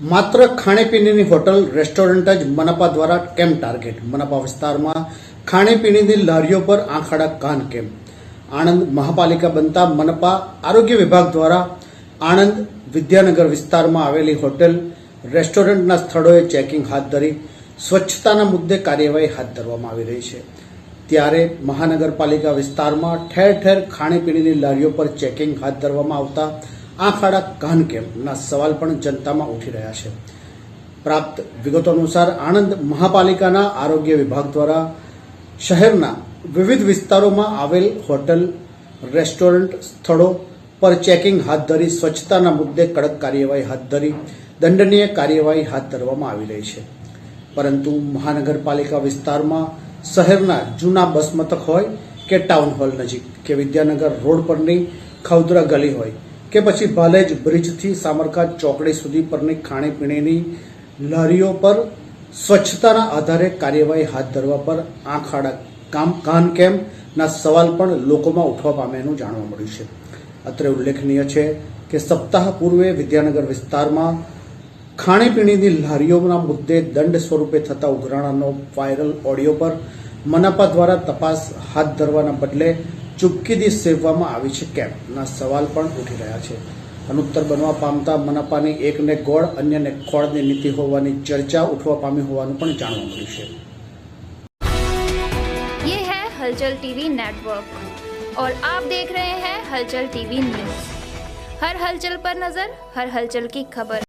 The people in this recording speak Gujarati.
માત્ર ખાણીપીણીની હોટલ, રેસ્ટોરન્ટ જ મનપા દ્વારા કેમ ટાર્ગેટ? મનપા વિસ્તારમાં ખાણીપીણીની લારીઓ પર આંખાડા કાન કેમ? આણંદ મહાપાલિકા બનતા મનપા આરોગ્ય વિભાગ દ્વારા આણંદ વિદ્યાનગર વિસ્તારમાં આવેલી હોટેલ, રેસ્ટોરન્ટના સ્થળોએ ચેકિંગ હાથ ધરી સ્વચ્છતાના મુદ્દે કાર્યવાહી હાથ ધરવામાં આવી રહી છે. ત્યારે મહાનગરપાલિકા વિસ્તારમાં ઠેર ઠેર ખાણીપીણીની લારીઓ પર ચેકિંગ હાથ ધરવામાં આવતા આંખાડા કાન કેમ્પના સવાલ પણ જનતામાં ઉઠી રહ્યા છે. પ્રાપ્ત વિગતો અનુસાર આણંદ મહાપાલિકાના આરોગ્ય વિભાગ દ્વારા શહેરના વિવિધ વિસ્તારોમાં આવેલ હોટલ, રેસ્ટોરન્ટ સ્થળો પર ચેકિંગ હાથ ધરી, સ્વચ્છતાના મુદ્દે કડક કાર્યવાહી હાથ ધરી, દંડનીય કાર્યવાહી હાથ ધરવામાં આવી રહી છે. પરંતુ મહાનગરપાલિકા વિસ્તારમાં શહેરના જૂના બસ મથક હોય કે ટાઉન હોલ નજીક કે વિદ્યાનગર રોડ પરની ખવદરા ગલી હોય કે પછી ભાલેજ બ્રિજથી સામરકા ચોકડી સુધી પરની ખાણીપીણીની લારીઓ પર સ્વચ્છતાના આધારે કાર્યવાહી હાથ ધરવા પર આંખ આડા કામ કાન કેમના સવાલ પણ લોકોમાં ઉઠવા પામ્યાનું જાણવા મળ્યું છે. અત્રે ઉલ્લેખનીય છે કે સપ્તાહ પૂર્વે વિદ્યાનગર વિસ્તારમાં ખાણીપીણીની લારીઓના મુદ્દે દંડ સ્વરૂપે થતા ઉઘરાણાનો વાયરલ ઓડિયો પર મનપા દ્વારા તપાસ હાથ ધરવાના બદલે ચૂપકીદી સેવવામાં આવી છે કેમના સવાલ પણ ઉઠી રહ્યા છે અનુત્તર બનવા પામતા મનાપાની એકને ગોળ અન્યને ખોળની નીતિ હોવાની ચર્ચા ઉઠવા પામી હોવાનું પણ જાણવા મળ્યું છે ये है हलचल टीवी नेटवर्क और आप देख रहे हैं हलचल टीवी न्यूज हर हलचल पर नजर हर हलचल की खबर